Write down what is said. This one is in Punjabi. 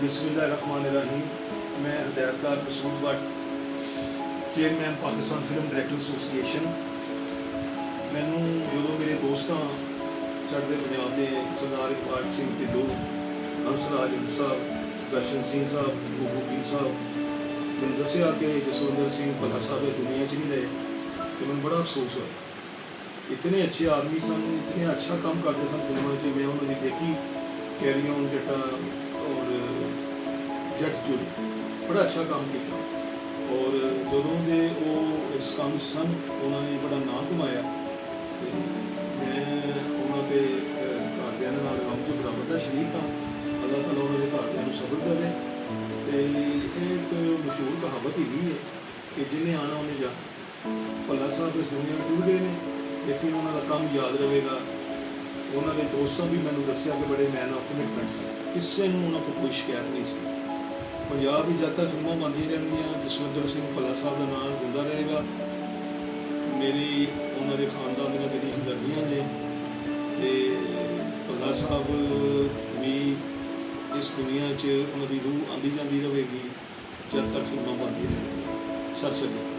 ਬਿਸਮਿਲ੍ਲਾਹਿਰਰਹਿਮਾਨਿਰਰਹੀਮ ਮੈਂ ਹਦਾਇਤਕਾਰ Masood Butt chairman Pakistan film director association ਮੈਨੂੰ ਜਦੋਂ ਮੇਰੇ ਦੋਸਤਾਂ ਚੜ੍ਹਦੇ ਪੰਜਾਬ ਦੇ ਸਰਦਾਰ ਇਕਬਾਲ ਸਿੰਘ ਢਿੱਲੋਂ, ਹੰਸਰਾਜ ਸਾਹਿਬ, ਦਰਸ਼ਨ ਸਿੰਘ ਸਾਹਿਬ, ਗੁਰੂ ਪੀਰ ਸਾਹਿਬ, ਮੈਨੂੰ ਦੱਸਿਆ ਕਿ ਜਸਵਿੰਦਰ ਸਿੰਘ ਭੱਲਾ ਸਾਹਿਬ ਇਹ ਦੁਨੀਆ 'ਚ ਨਹੀਂ ਰਹੇ, ਤੇ ਮੈਨੂੰ ਬੜਾ ਅਫਸੋਸ ਹੋਇਆ। ਇਤਨੇ ਅੱਛੇ ਆਦਮੀ ਸਨ, ਇਤਨੇ ਅੱਛਾ ਕੰਮ ਕਰਦੇ ਸਨ ਫਿਲਮਾਂ 'ਚ, ਮੈਂ ਉਹਨਾਂ ਦੀ ਦੇਖੀ, ਕੈਰੀ ਔਨ ਜੱਟਾ ਜੱਟ ਜੁੜ ਬੜਾ ਅੱਛਾ ਕੰਮ ਕੀਤਾ। ਔਰ ਜਦੋਂ ਦੇ ਉਹ ਇਸ ਕੰਮ 'ਚ ਸਨ, ਉਹਨਾਂ ਨੇ ਬੜਾ ਨਾਂ ਕਮਾਇਆ। ਤੇ ਮੈਂ ਉਹਨਾਂ ਦੇ ਘਰਦਿਆਂ ਦੇ ਨਾਲ ਕੰਮ 'ਚ ਬਰਾਬਰ ਦਾ ਸ਼ਰੀਕ ਹਾਂ। ਅੱਲਾਹ ਤਾਲਾ ਉਹਨਾਂ ਦੇ ਘਰਦਿਆਂ ਨੂੰ ਸਬਰ ਦੇਵੇ ਤੇ ਇਹ ਇੱਕ ਮਸ਼ਹੂਰ ਕਹਾਵਤ ਹੀ ਹੈ ਕਿ ਜਿਹਨੇ ਆਣਾ ਉਹਨੇ ਜਾ ਭੱਲਾ ਸਾਹਿਬ ਇਸ ਦੁਨੀਆ ਵਿੱਚ ਗਏ ਨੇ, ਲੇਕਿਨ ਉਹਨਾਂ ਦਾ ਕੰਮ ਯਾਦ ਰਹੇਗਾ। ਉਹਨਾਂ ਦੇ ਦੋਸਤਾਂ ਵੀ ਮੈਨੂੰ ਦੱਸਿਆ ਕਿ ਬੜੇ ਮੈਨ ਆਫ ਕਮਿਟਮੈਂਟ ਸੀ। ਕਿਸੇ ਨੂੰ ਉਹਨਾਂ ਕੋਲ ਕੋਈ ਸ਼ਿਕਾਇਤ ਨਹੀਂ ਸੀ। ਪੰਜਾਬ ਵਿੱਚ ਜਦ ਤੱਕ ਫਿਲਮਾਂ ਬਣਦੀਆਂ ਰਹਿਣਗੀਆਂ ਜਸਵਿੰਦਰ ਸਿੰਘ ਭੱਲਾ ਸਾਹਿਬ ਦਾ ਨਾਮ ਜਿੰਦਾ ਰਹੇਗਾ। ਮੇਰੀ ਉਹਨਾਂ ਦੇ ਖਾਨਦਾਨ ਦੀਆਂ ਦਿਲੀ ਹਮਦਰਦੀਆਂ ਨੇ ਤੇ ਭੱਲਾ ਸਾਹਿਬ ਵੀ ਇਸ ਦੁਨੀਆ 'ਚ ਉਹਨਾਂ ਦੀ ਰੂਹ ਆਂਦੀ ਜਾਂਦੀ ਰਹੇਗੀ। ਜਦ ਤੱਕ ਫਿਲਮਾਂ ਬਣਦੀਆਂ ਰਹਿਣਗੀਆਂ ਸਤਿ ਸ੍ਰੀ ਅਕਾਲ।